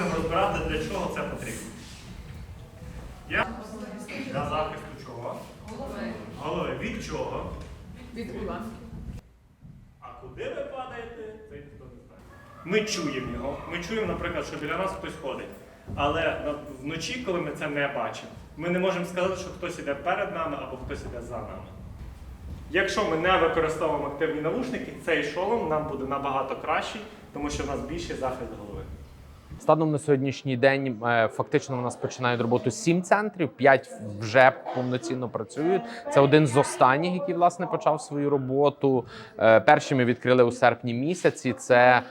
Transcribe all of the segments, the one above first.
розбирати, для чого це потрібно. Я для захисту чого? Голови. Від чого? Від уламків. А куди ви падаєте, це ніхто не знає. Ми чуємо його. Ми чуємо, наприклад, що біля нас хтось ходить. Але вночі, коли ми це не бачимо, ми не можемо сказати, що хтось іде перед нами або хтось іде за нами. Якщо ми не використовуємо активні навушники, цей шолом нам буде набагато кращий, тому що в нас більший захист голови. Станом на сьогоднішній день е, фактично у нас починають роботу сім центрів, п'ять вже повноцінно працюють. Це один з останніх, який власне почав свою роботу. Е, Перші ми відкрили у серпні місяці. Це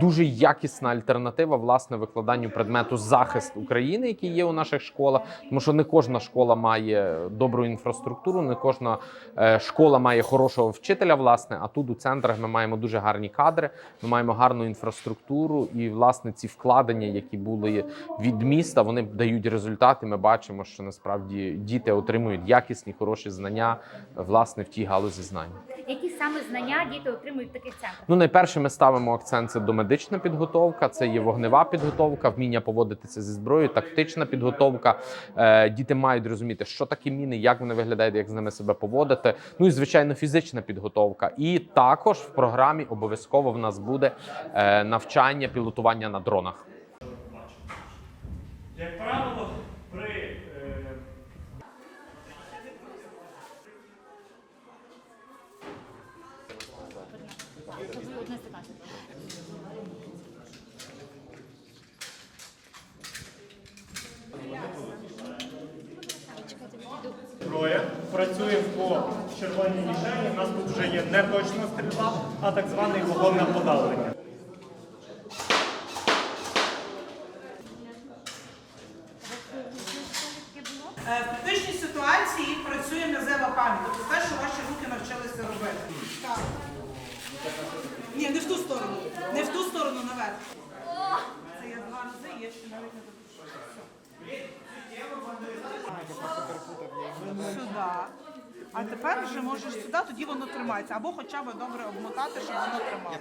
дуже якісна альтернатива власне викладанню предмету захист України, який є у наших школах, тому що не кожна школа має добру інфраструктуру, не кожна е, школа має хорошого вчителя. Власне, а тут у центрах ми маємо дуже гарні кадри, ми маємо гарну інфраструктуру, і власне ці вкладення, які були від міста, вони дають результати. Ми бачимо, що насправді діти отримують якісні хороші знання власне в тій галузі знань. Саме знання діти отримують в таких центрах? Ну, найперше, ми ставимо акцент це домедична підготовка, це є вогнева підготовка, вміння поводитися зі зброєю, тактична підготовка. Е, діти мають розуміти, що таке міни, як вони виглядають, як з ними себе поводити. Ну і звичайно, фізична підготовка. І також в програмі обов'язково в нас буде е, навчання пілотування на дронах. Як правило, Стаканчик. працюємо по червоній мішені. У нас тут вже є не точна стрільба, а так званий вогонне подавлення. Е, В критичній ситуації працює м'язева пам'ять, тобто те, що ваші руки навчилися робити. Так. рази я ще навіть не допущу. Сюди. А тепер вже можеш сюди, тоді воно тримається. Або хоча б добре обмотати, щоб воно тримало.